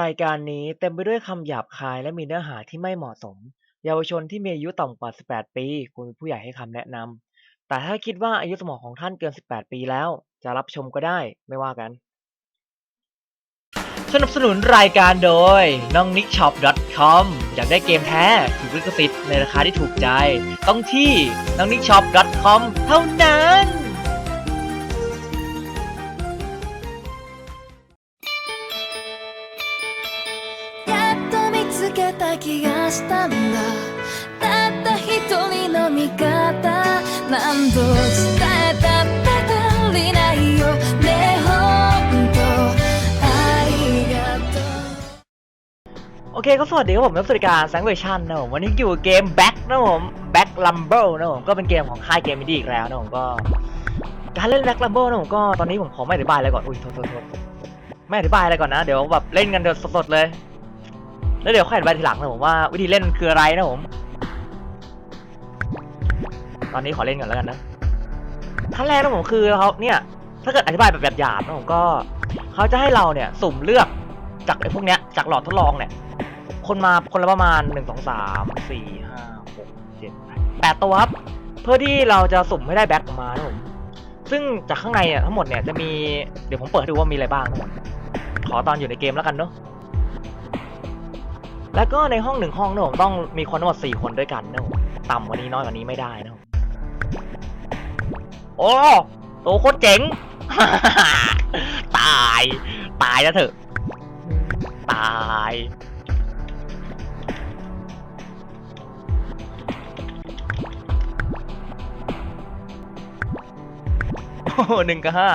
รายการนี้เต็มไปด้วยคำหยาบคายและมีเนื้อหาที่ไม่เหมาะสม เยาวชนที่มีอายุต่ำกว่า 18 ปีควรมีผู้ใหญ่ให้คำแนะนำ แต่ถ้าคิดว่าอายุสมองของท่านเกิน 18 ปีแล้ว จะรับชมก็ได้ไม่ว่ากัน สนับสนุนรายการโดยน้องนิกช็อป .com อยากได้เกมแท้ถูกลิขสิทธิ์ในราคาที่ถูกใจ ต้องที่น้องนิกช็อป .com เท่านั้น โอเคก็สวัสดีครับผมนักสวัสดิการแซงเวอร์ชันนะผมวันนี้อยู่เกม Back นะผม Back Rumble นะผมก็เป็นเกมของค่ายเกมมิดีอีกแล้วนะผมก็ การเล่น Back Rumble นะผมก็ตอนนี้ผมขอไม่อธิบายอะไรก่อนอุ้ยโทษโทษโทษไม่อธิบายอะไรก่อนนะเดี๋ยวแบบเล่นกันเดี๋ยวสดๆเลย แล้วเดี๋ยวค่อยอธิบายทีหลังนะผมว่าวิธีเล่นคืออะไรนะผม ตอนนี้ขอเล่นก่อนแล้วกันนะขั้นแรกนะผมคือเขาเนี่ยถ้าเกิดอธิบายแบบหยาบๆนะผมก็เขาจะให้เราเนี่ยสุ่มเลือกจากไอ้พวกเนี้ยจากหลอดทดลองเนี่ย คนมาคนละประมาณหนึ่งสองสามสี่ห้าหกเจ็ดแปดตัวครับ เพื่อที่เราจะสุ่มให้ได้แบ็คออกมานะผมซึ่งจากข้างในเนี่ยทั้งหมดเนี่ยจะมีเดี๋ยวผมเปิดให้ดูว่ามีอะไรบ้างนะผมขอตอนอยู่ในเกมแล้วกันเนาะแล้วก็ในห้องหนึ่งห้องนะผมต้องมีคนทั้งหมดสี่คนด้วยกันนะผมต่ำกว่านี้น้อยกว่านี้ไม่ได้นะโอ้โตโคตรเจ๋ง ตาย ตายแล้วเถอะ ตาย หนึ่งกับห้า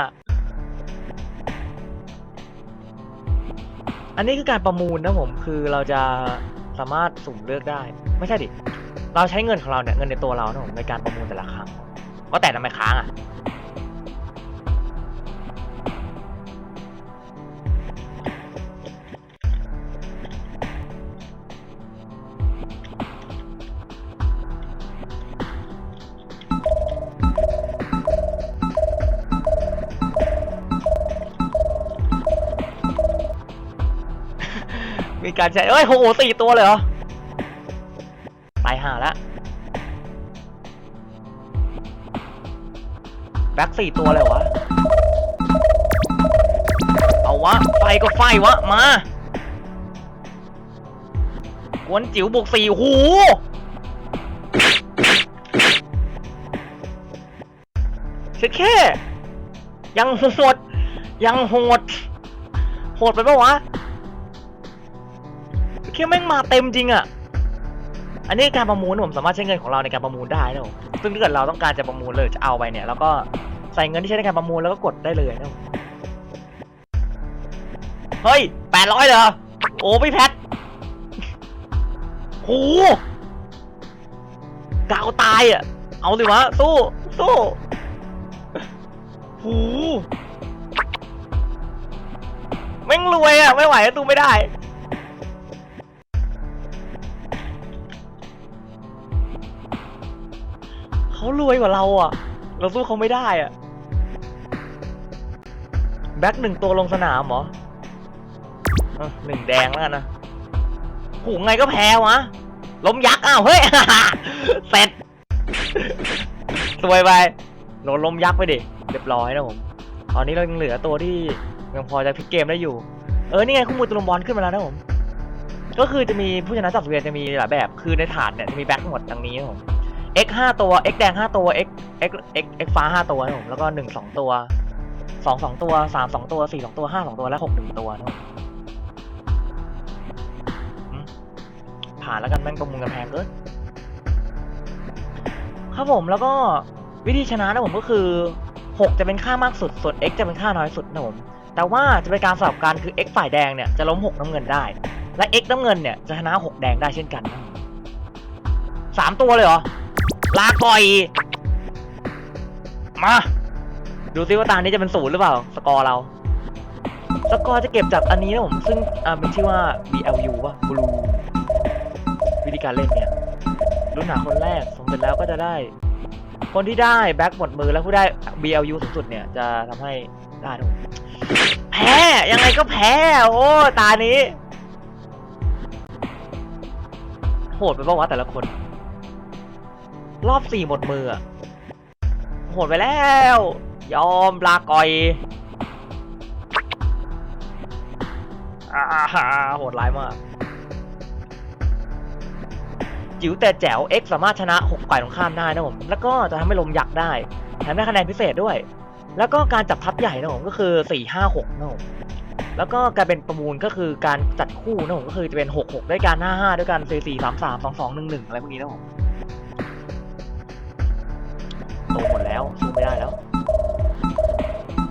อันนี้คือการประมูลนะผมคือเราจะสามารถสุ่มเลือกได้ ไม่ใช่ดิ เราใช้เงินของเราเนี่ยเงินในตัวเรานะผมในการประมูลแต่ละครั้งว่าแต่ทำไมค้างอะ การใช้เอ้ยโหสี่ตัวเลยเหรอตายห่าแล้วแบ็คสี่ตัวเลยวะ เอาวะ ไฟก็ไฟวะ มากวนจิ๋วบวกสี่หู เช็ดแค่ ยังโหด ยังโหด โหดไปปะวะ แค่แม่งมาเต็มจริงอะ่ะ อันนี้การประมูลผมสามารถใช้เงินของเราในการประมูลได้นะซึ่งถ้าเกิดเราต้องการจะประมูลเลยจะเอาไปเนี่ยแล้วก็ใส่เงินที่ใช้ในการประมูลแล้วก็กดได้เลยนะเฮ้ยแปดร้อยเหรอ โอ้พี่แพทโหกาวตายอะ่ะ เอาสิวะ สู้ สู้หูแม่งรวยอะ่ะ ไม่ไหวแล้วตู้ไม่ได้ เขารวยกว่าเราอะ เราสู้เขาไม่ได้อะ แบ็คหนึ่งตัวลงสนามเหรออ้าหนึ่งแดงแล้วกันนะหูไงก็แพ้วะ ล้มยักษ์อ้าวเฮ้ย เสร็จสวยไปโดนล้มยักษ์ไปดิ เรียบร้อยนะผม ตอนนี้เรายังเหลือตัวที่ยังพอจะพลิกเกมได้อยู่ เออ นี่ไงคู่มือตุลมบอลขึ้นมาแล้วนะผม ก็คือจะมีผู้ชนะจับเวียนจะมีหลายแบบ คือในถาดเนี่ยจะมีแบ็คหมดดังนี้นะผม x ห้าตัว x แดงห้าตัว x x x x ฟ้าห้าตัวนะผมแล้วก็หนึ่งสองตัวสองสองตัวสามสองตัวสี่สองตัวห้าสองตัวและหกหนึ่งตัวนะผมผ่านแล้วกันแม่งประมูลกันแพงเกินครับผมแล้วก็วิธีชนะนะผมก็คือหกจะเป็นค่ามากสุด ส่วน x จะเป็นค่าน้อยสุดนะผม แต่ว่าจะเป็นการสลับกันคือ x ฝ่ายแดงเนี่ยจะล้มหกน้ำเงินได้ และ x น้ำเงินเนี่ยจะชนะหกแดงได้เช่นกันนะสามตัวเลยเหรอ ลาก่อย มา ดูซิว่าตานี้จะเป็นศูนย์หรือเปล่า สกอร์เรา สกอร์จะเก็บจากอันนี้นะผม ซึ่งอ่าเป็นชื่อว่า BLU ว่ะบลูวิธีการเล่นเนี่ย รุ่นหาคนแรกสมเสร็จแล้วก็จะได้ คนที่ได้แบ็คหมดมือแล้วผู้ได้ BLU สุดๆเนี่ย จะทำให้ได้ทุกแพ้ ยังไงก็แพ้ โอ้ ตานี้ โหดไปบ้างวะแต่ละคน รอบสี่หมดมือโหดไปแล้ว ยอมลาก่อยอ่าโหดร้ายมาก จิ๋วแต่แจ๋ว X สามารถชนะ6ฝ่ายตรงข้ามได้นะผม แล้วก็จะทำให้ลมยักษ์ได้ แถมได้คะแนนพิเศษด้วย แล้วก็การจับทัพใหญ่นะผมก็คือ 4 5 6นะผมแล้วก็การเป็นประมูลก็คือการจัดคู่นะผมก็คือจะเป็น 6 6 ด้วยกัน 5 5 ด้วยกัน4 4 3 3 2 2 1 1 อะไรพวกนี้นะผม โตหมดแล้วสู้ไม่ได้แล้ว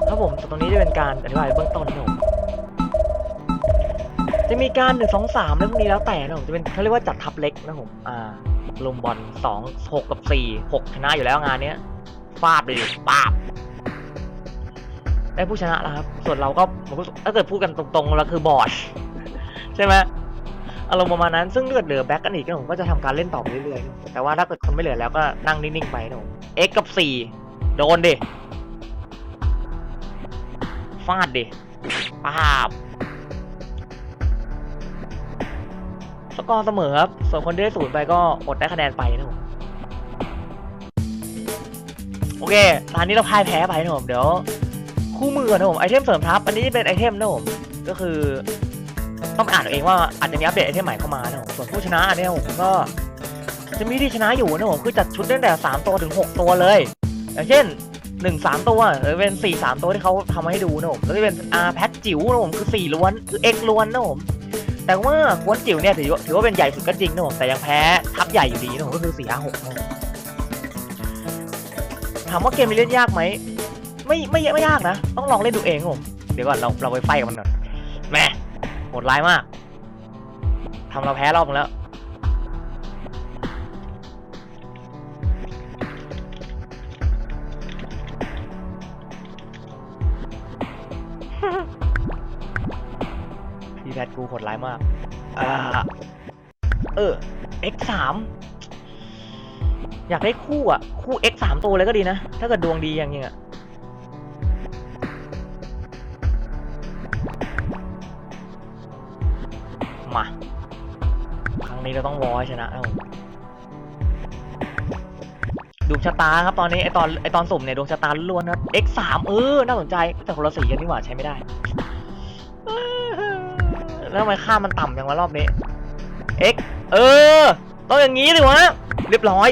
ครับผมตรงนี้จะเป็นการอธิบายเบื้องต้นนะผมจะมีการหนึ่งสองสามแล้วพวกนี้แล้วแต่นะผมจะเป็นเขาเรียกว่าจัดทัพเล็กนะผมอ่าลมบอลสองหกกับสี่หกชนะอยู่แล้วงานเนี้ยฟาดเลยปาบได้ผู้ชนะแล้วครับ ส่วนเราก็ถ้าเกิดพูดกันตรงๆเราคือบอดใช่ไหม อารมณ์ประมาณนั้นซึ่งเลือดเหลือแบ็กกันอีกนะผมก็จะทำการเล่นต่อไปเรื่อยๆแต่ว่าถ้าเกิดคนไม่เหลือแล้วก็นั่งนิ่งๆไปนะผม X กับสี่โดนดิฟาดดิปาบสกอร์เสมอครับส่วนคนที่ได้ศูนย์ไปก็อดได้คะแนนไปนะผมโอเคตอนนี้เราพ่ายแพ้ไปนะผมเดี๋ยว คู่มือนะผมไอเทมเสริมทัพอันนี้เป็นไอเทมนะผมก็คือ ต้องไปอ่านเอาเองว่าอาจจะมีอัปเดตไอเทมใหม่เข้ามานะผมส่วนผู้ชนะเนี่ยผมก็จะมีที่ชนะอยู่นะผมคือจัดชุดตั้งแต่สามตัวถึงหกตัวเลยอย่างเช่นหนึ่งสามตัวหรือเป็นสี่สามตัวที่เขาทำมาให้ดูนะผมแล้วจะเป็นอาแพ็กจิ๋วนะผมคือสี่ล้วนคือเอ็กล้วนนะผมแต่ว่ากวนจิ๋วเนี่ยถือว่าถือว่าเป็นใหญ่สุดก็จริงนะผมแต่ยังแพ้ทัพใหญ่อยู่ดีนะผมก็คือสี่ห้าหกนะถามว่าเกมนี้เล่นยากไหมไม่ไม่ไม่ยากนะ ต้องลองเล่นดูเองผมเดี๋ยวก่อนเราเราไปไฟกับมันก่อนแม่ โหดร้ายมากทำเราแพ้รอบนึงแล้ว พี่แพทกูโหดร้ายมากอ่าเออ X สามอยากได้คู่อะ คู่ X สามตัวเลยก็ดีนะ ถ้าเกิดดวงดีอย่างเงี้ย มา ครั้งนี้เราต้องวอให้ชนะนะผมดวงชะตาครับตอนนี้ไอตอนไอตอนสุ่มเนี่ยดวงชะตาล้วนครับ X สามเออ น่าสนใจแต่คนละสีกันนี่หว่าใช้ไม่ได้ แล้วทำไมค่ามันต่ำอย่างวะรอบนี้ x เออ ต้องอย่างนี้เลยวะ เรียบร้อย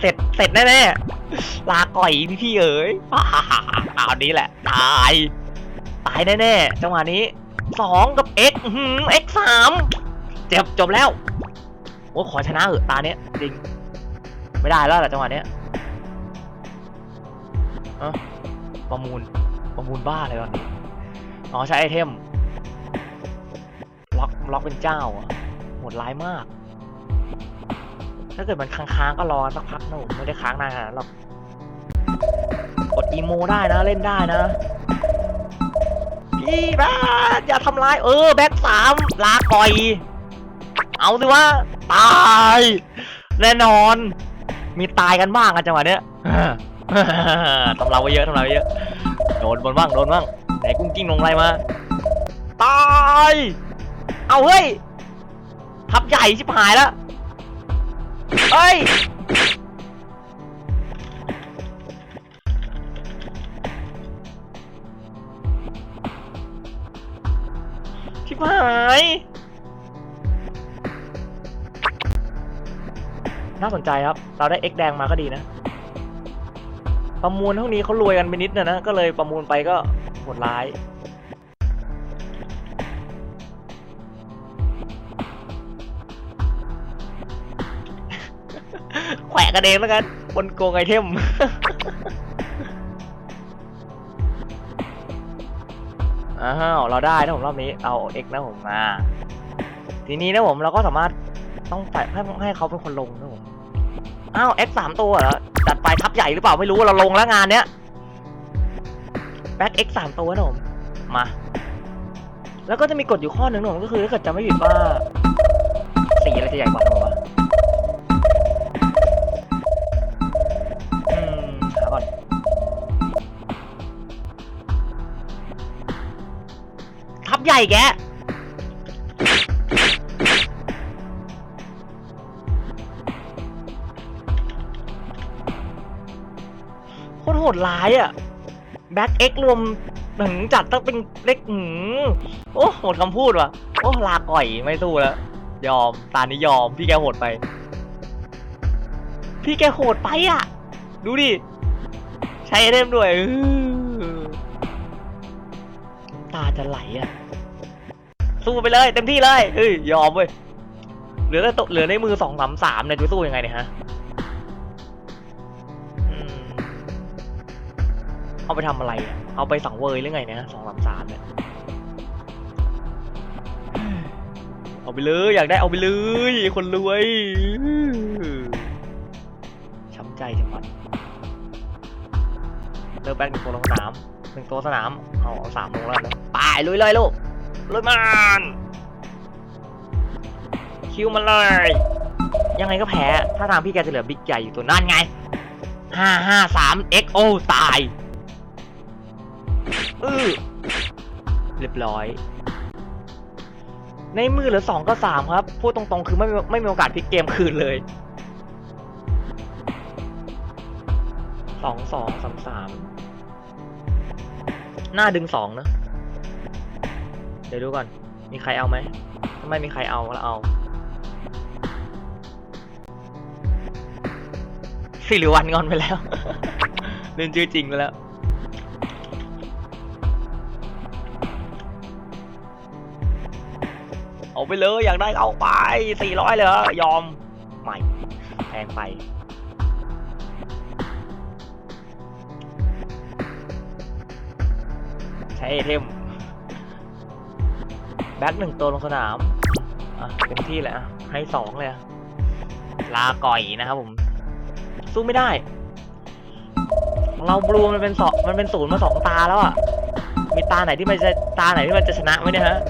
เสร็จเสร็จแน่ๆ ลาก่อยพี่พี่เอ๋ยเอานี้แหละ ตาย ตายแน่ๆจังหวะนี้สองกับ x หือ x สาม เจ็บจบแล้วโอ้ขอชนะเออะตาเนี้ยจริง ไม่ได้แล้วแหละจังหวะเนี้ยเอ้าประมูลประมูลบ้าอะไรตอนนี้อ๋อใช้ไอเทมล็อกล็อกเป็นเจ้าอะโหดร้ายมาก ถ้าเกิดมันค้างๆก็รอสักพักนะผมไม่ได้ค้างนานขนาดนั้นหรอกกดอีโมได้นะเล่นได้นะ พี่แบ๊กอย่าทำร้ายเออแบ็กสามลาก่อย เอาสิว่าตาย แน่นอน มีตายกันบ้างอะจังหวะเนี้ยทำเราไว้เยอะทำเราไว้เยอะโดนบนบ้างโดนบ้างไหนกุ้งกิ้งลงอะไรมาตายเอาเฮ้ยทับใหญ่ชิบหายแล้วเฮ้ยชิบหาย น่าสนใจครับ เราได้ X แดงมาก็ดีนะ ประมูลเท่านี้เขารวยกันไปนิดนะนะ ก็เลยประมูลไปก็โหดร้าย แขวะกันเองแล้วกันบนโกงไอเทมอ้าวเราได้นะผมรอบนี้เอา X นะผมมา ทีนี้นะผมเราก็สามารถต้องใส่ให้ให้เขาเป็นคนลงนะผม อ้าว X สามตัวเหรอจัดไปทับใหญ่หรือเปล่าไม่รู้เราลงแล้วงานเนี้ยแบ็ค X สามตัวนะผมมา แล้วก็จะมีกฎอยู่ข้อหนึ่งนะผมก็คือถ้าเกิดจำไม่ผิดว่าสีอะไรจะใหญ่กว่านะผมวะอืมหาก่อนทับใหญ่แก หดร้ายอะแบ็กเอ็กรวมถึงจัดต้องเป็นเล็กหืมโอ้หมดคำพูดว่ะ โอ้ลาก่อยไม่สู้แล้ว ยอม ตานี้ยอม พี่แกโหดไป พี่แกโหดไปอะ ดูดิ ใช้ไอเทมด้วยตาจะไหลอะ สู้ไปเลย เต็มที่เลยเฮ้ยยอมเว้ย เหลือแต่ตเหลือในมือสองสามสามเนี่ยจะสู้ยังไงเนี่ยฮะ เอาไปทำอะไรอะเอาไปสังเวยหรือไงเนี่ยสองสามสามเนี่ยเอาไปเลยอยากได้เอาไปเลยคนรวยช้ำใจจังมันเลิกแบกหนึ่งตัวลงสนามหนึ่งตัวสนามเอาเอาสามลงแล้วนะไปลุยเลยลูกลุยมันคิวมันเลย ยังไงก็แพ้ ถ้าทางพี่แกจะเหลือบิ๊กใหญ่อยู่ตัวนั่นไงห้าห้าสามเอ็กโอตาย อือเรียบร้อย ในมือเหลือสองก็สามครับ พูดตรงๆ คือไม่ไม่มีโอกาสพลิกเกมคืนเลยสองสองสามสามหน้าดึงสองนะเดี๋ยวดูก่อน มีใครเอาไหมถ้าไม่มีใครเอาแล้วเอาสิริวันงอนไปแล้วเล่นชื่อจริงไปแล้ว เอาไปเลยอยากได้เอาไปสี่ร้อยเลยยอมไม่แพงไปใช้ไอเทมแบ็คหนึ่งตัวลงสนามอะเต็มที่เลยอะให้สองเลยลาก่อยนะครับผม สู้ไม่ได้ เราบลูมันเป็นสองมันเป็นศูนย์มาสองตาแล้วอะมีตาไหนที่มันจะตาไหนที่มันจะชนะไหมเนี่ยฮะ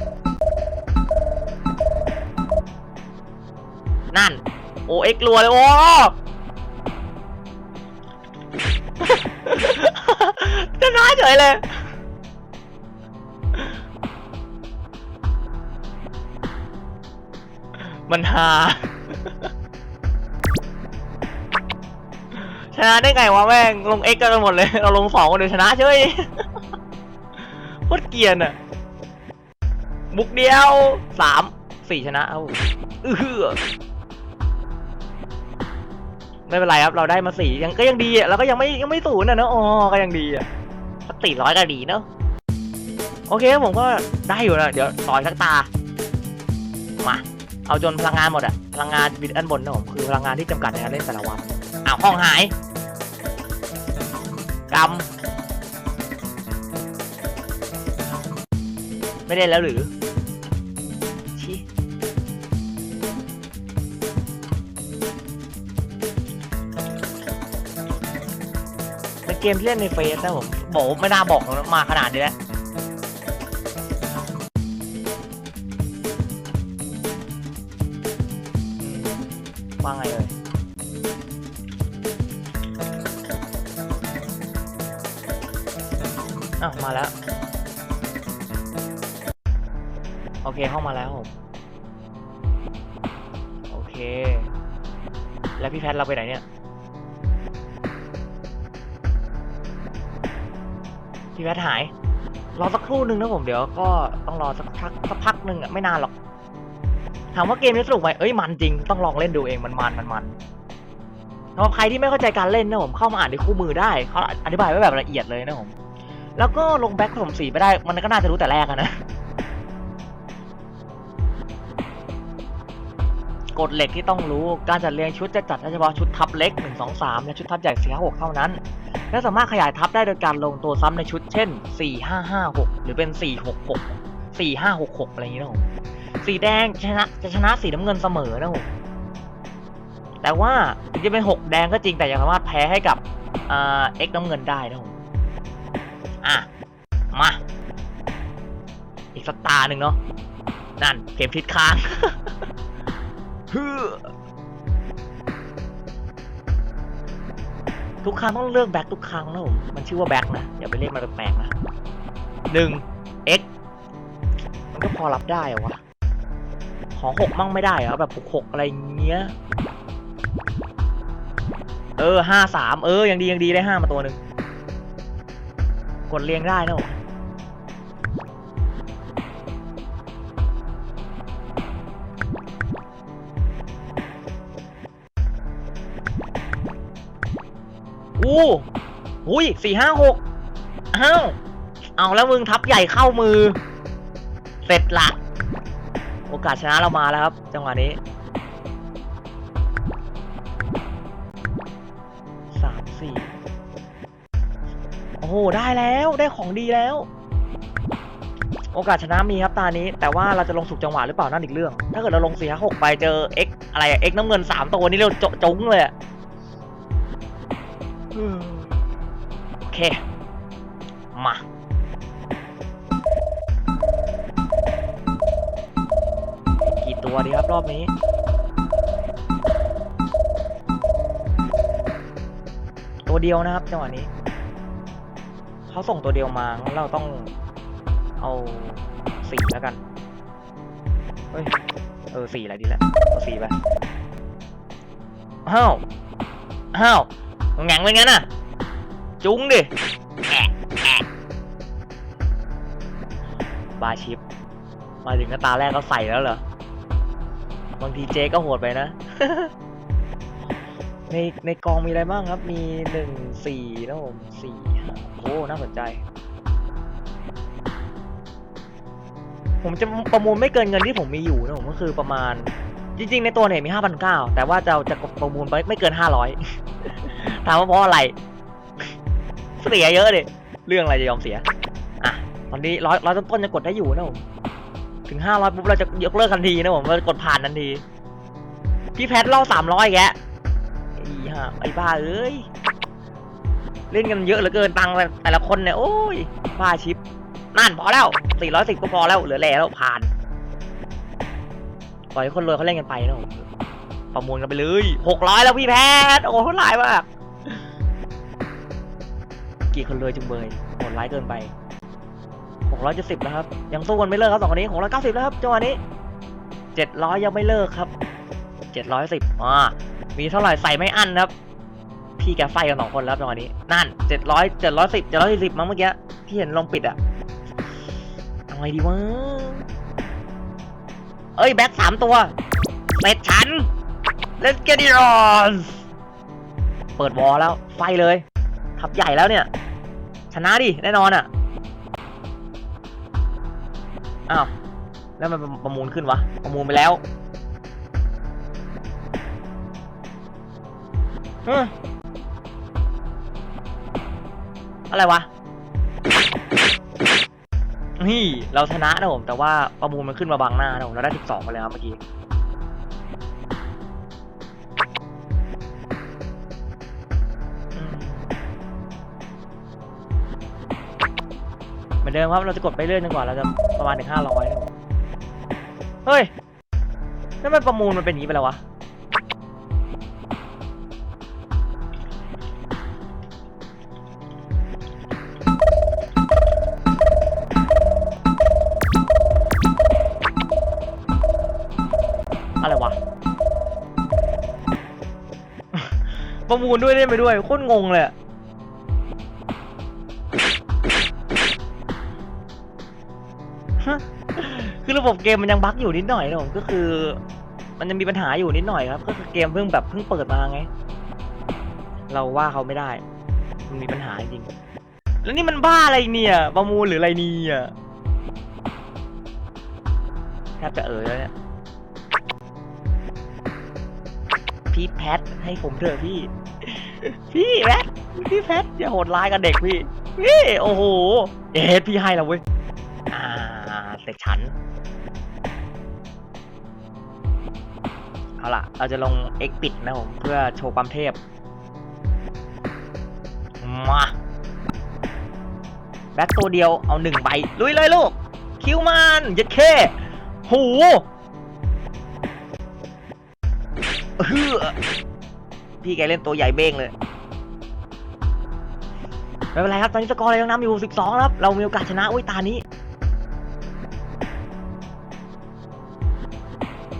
อเอ็กรัวเลยโอ้จะน้อยเฉยเลยมันฮาชนะได้ไงวะแม่งลงเอ็กกันหมดเลย เราลงสองคนเดียวชนะเฉยโคตรเกียนอะบุกเดียวสามสี่ชนะครับอือ ไม่เป็นไรครับ เราได้มาสี่ยังก็ยังดีอะเราก็ยังไม่ยังไม่ศูนย์อะเนอะอ๋อก็ยังดีอะสักสี่ร้อยก็ดีเนอะโอเคผมก็ได้อยู่นะเดี๋ยวต่อยสักตามาเอาจนพลังงานหมดอะพลังงานบิดอันบนนะผมคือพลังงานที่จำกัดในการเล่นแต่ละวันอ้าวห้องหายกำไม่ได้แล้วหรือ เกมที่เล่นในเฟซนะผมบอกไม่น่าบอกมาขนาดนี้แล้วว่าไงเอ่ยอ้าวมาแล้ว โอเคห้องมาแล้วผม โอเค แล้วพี่แพทเราไปไหนเนี่ย พี่แพทหาย รอสักครู่หนึ่งนะผมเดี๋ยวก็ต้องรอสักพักสักพักหนึ่งอะไม่นานหรอก ถามว่าเกมนี้สนุกไหมเอ้ยมันจริงต้องลองเล่นดูเองมันมันมันมันสำหรับใครที่ไม่เข้าใจการเล่นนะผมเข้ามาอ่านในคู่มือได้เขาอธิบายไว้แบบละเอียดเลยนะผมแล้วก็ลงแบ็คผสมสีไปได้ มันก็น่าจะรู้แต่แรกอะนะกฎเหล็กที่ต้องรู้การจัดเรียงชุดจะจัดเฉพาะชุดทับเล็ก 1 2 3 และชุดทับใหญ่4 5 6 เท่านั้น และสามารถขยายทับได้โดยการลงตัวซ้ำในชุดเช่น 4 5 5 6 หรือเป็น 4 6 6 4 5 6 6 อะไรอย่างนี้นะผมสีแดงชนะจะชนะสีน้ำเงินเสมอนะผมแต่ว่าถึงจะเป็น 6 แดงก็จริงแต่ยังสามารถแพ้ให้กับเอ่า X น้ำเงินได้นะผมอะ มา อีกสักตาหนึ่งเนาะนั่นเข็มทิศค้างฮึ่ม ทุกครั้งต้องเลือกแบ็คทุกครั้งนะผมมันชื่อว่าแบ็คนะอย่าไปเรียกมันแปลกๆนะหนึ่ง x มันก็พอรับได้เหรอวะของหกมั่งไม่ได้เหรอแบบหกหกอะไรเงี้ยเออห้าสามเออยังดียังดีได้ห้ามาตัวหนึ่งกดเรียงได้นะผม อู้อุ้ยสี่ห้าหกอ้าวเอาแล้วมึงทับใหญ่เข้ามือ เสร็จละ โอกาสชนะเรามาแล้วครับ จังหวะนี้สามสี่โอ้โห ได้แล้วได้ของดีแล้ว โอกาสชนะมีครับตานี้ แต่ว่าเราจะลงสุกจังหวะหรือเปล่านั่นอีกเรื่อง ถ้าเกิดเราลงสี่ห้าหกไปเจอ X อะไรเอะ X น้ำเงินสามตัวนี้เราจจุ้งเลยอะ โอเค มากี่ตัวดีครับรอบนี้ตัวเดียวนะครับจังหวะนี้ เขาส่งตัวเดียวมางั้นเราต้องเอาสี่แล้วกันเฮ้ยเออสี่อะไรดีละเอาสี่ไปอ้าวอ้าว แงงเป็นงั้นน่ะ จุ้งดิบาชิป มาถึงก็ตาแรกก็ใส่แล้วเหรอ บางทีเจก็โหดไปนะ ในในกองมีอะไรบ้างครับ มีหนึ่งสี่นะผมสี่ห้โอ้น่าสนใจ ผมจะประมูลไม่เกินเงินที่ผมมีอยู่นะผมก็คือประมาณจริงๆ ในตัวเนี่ยมีห้าพันเก้าแต่ว่าจะจะประมูลไปไม่เกินห้าร้อย ถามว่าเพราะอะไร เสียเยอะเลยเรื่องอะไรจะยอมเสีย อะ ตอนนี้ร้อยร้อยต้นๆจะกดได้อยู่นะผมถึงห้าร้อยปุ๊บเราจะยกเลิกทันทีนะผมเรากดผ่านทันที พี่แพทเล่าสามร้อยแกไอ้ห่าไอ้บ้าเอ้ย เล่นกันเยอะเหลือเกินตังค์แต่ละคนเนี่ย โอ้ยบ้าชิปนั่นพอแล้วสี่ร้อยสิบก็พอแล้วเหลือแล้วผ่านปล่อยให้คนรวยเขาเล่นกันไปนะผมประมูลกันไปเลยหกร้อยแล้วพี่แพทโอ้โหเท่าไหร่มาก กี่คนรวยจุงเบยโหดร้ายเกินไปหกร้อยเจ็ดสิบแล้วครับ ยังสู้กันไม่เลิกครับสองคนนี้หกร้อยเก้าสิบแล้วครับจังหวะนี้เจ็ดร้อยยังไม่เลิกครับเจ็ดร้อยสิบอ่ามีเท่าไหร่ใส่ไม่อั้นครับ พี่แกไฟกันสองคนแล้วจังหวะนี้ นั่นเจ็ดร้อยเจ็ดร้อยสิบเจ็ดร้อยสิบมั้งเมื่อกี้ที่เห็นลงปิดอะเอาไงดีวะ เอ้ย แบ็คสามตัวเสร็จฉัน let's get it on เปิดวอลแล้ว ไฟเลย ทับใหญ่แล้วเนี่ย ชนะดิ แน่นอนอะอ้าว แล้วมันประมูลขึ้นวะ ประมูลไปแล้วอะไรวะ นี่ เราชนะนะผม แต่ว่าประมูลมันขึ้นมาบังหน้านะผม เราได้สิบสองมาแล้วเมื่อกี้ อนเดิมครับ เราจะกดไปเรื่อยจนกว่า เราจะประมาณถึงห้าร้อยเฮ้ยนั่นมันประมูลมันเป็นอย่างนี้ไปแล้ววะ อะไรวะ ประมูลด้วยเล่นไปด้วยโคตรงงเลย คือระบบเกมมันยังบั๊กอยู่นิดหน่อยนะผมก็คือ มันยังมีปัญหาอยู่นิดหน่อยครับ ก็คือเกมเพิ่งแบบเพิ่งเปิดมาไง เราว่าเขาไม่ได้ มันมีปัญหาจริง แล้วนี่มันบ้าอะไรเนี่ยประมูลหรืออะไรเนี่ยแทบจะเออแล้วเนี่ยพี่แพทให้ผมเถอะพี่ พี่แพทพี่แพทอย่าโหดร้ายกับเด็กพี่พี่โอ้โหเอ็ดพี่ให้แล้วเว้ย เสร็จฉันเอาล่ะ เราจะลง X ปิดนะผมเพื่อโชว์ความเทพ มาแบ็คตัวเดียวเอาหนึ่งใบ ลุยเลยลูก คิวมันยัดเคหูเฮือพี่แกเล่นตัวใหญ่เบ้งเลย ไม่เป็นไรครับ ตอนนี้สกอร์เรายังนำอยู่ 12แล้วครับ เรามีโอกาสชนะอุ้ยตานี้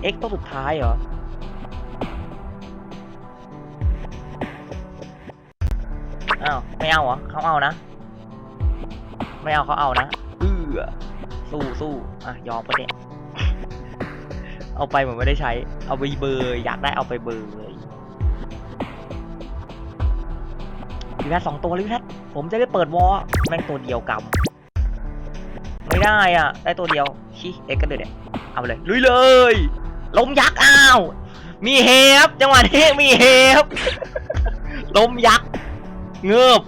เอ็กตัวสุดท้ายเหรออ้าวไม่เอาเหรอเขาเอานะ ไม่เอาเขาเอานะเออสู้สู้อะยอมก็เนี่ยเอาไปเหมือนไม่ได้ใช้ เอาไปเบยอยากได้เอาไปเบยพี่แพทย์สองตัวเลยพี่แพทผมจะได้เปิดวอลแม่งตัวเดียวกำไม่ได้อะ ได้ตัวเดียวชิเอ็กก็เลยเนี่ยเอาเลยลุยเลย ล้มยักษ์อ้าว มีเฮฟจังหวะนี้มีเฮฟล้มยักษ์เงือบ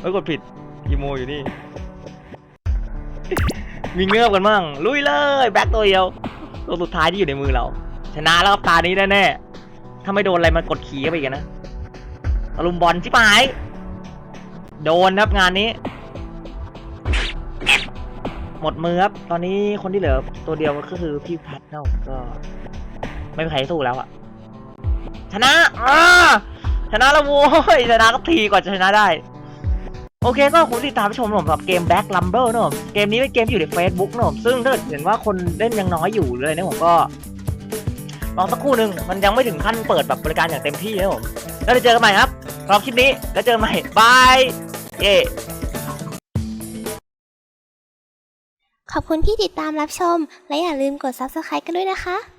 เอ้ยกดผิดอีโมอยู่นี่ มีเงือบกันมั่งลุยเลยแบ็คตัวเดียวตัวสุดท้ายที่อยู่ในมือเรา ชนะแล้วครับตานี้แน่ๆถ้าไม่โดนอะไรมันกดขี่เข้าไปอีกนะตะลุมบอลชิบหาย โดนครับงานนี้ หมดมือครับ ตอนนี้คนที่เหลือตัวเดียวก็คือพี่แพทเนาะก็ ไม่มีใครสู้แล้วอะชนะอ่าชนะแล้วโว้ยชนะสักทีกว่าจะชนะได้ โอเคก็คุณติดตามชมผมสำหรับเกม Back Lumber นะเกมนี้เป็นเกมที่อยู่ใน Facebook นะซึ่งถ้าเห็นว่าคนเล่นยังน้อยอยู่เลยนะผมก็ลองสักครู่หนึ่งมันยังไม่ถึงขั้นเปิดแบบบริการอย่างเต็มที่นะผม แล้วเดี๋ยวเจอกันใหม่ครับรอบคลิปนี้ แล้วเจอกันใหม่บาย เย่ ขอบคุณที่ติดตามรับชม และอย่าลืมกด subscribe กันด้วยนะคะ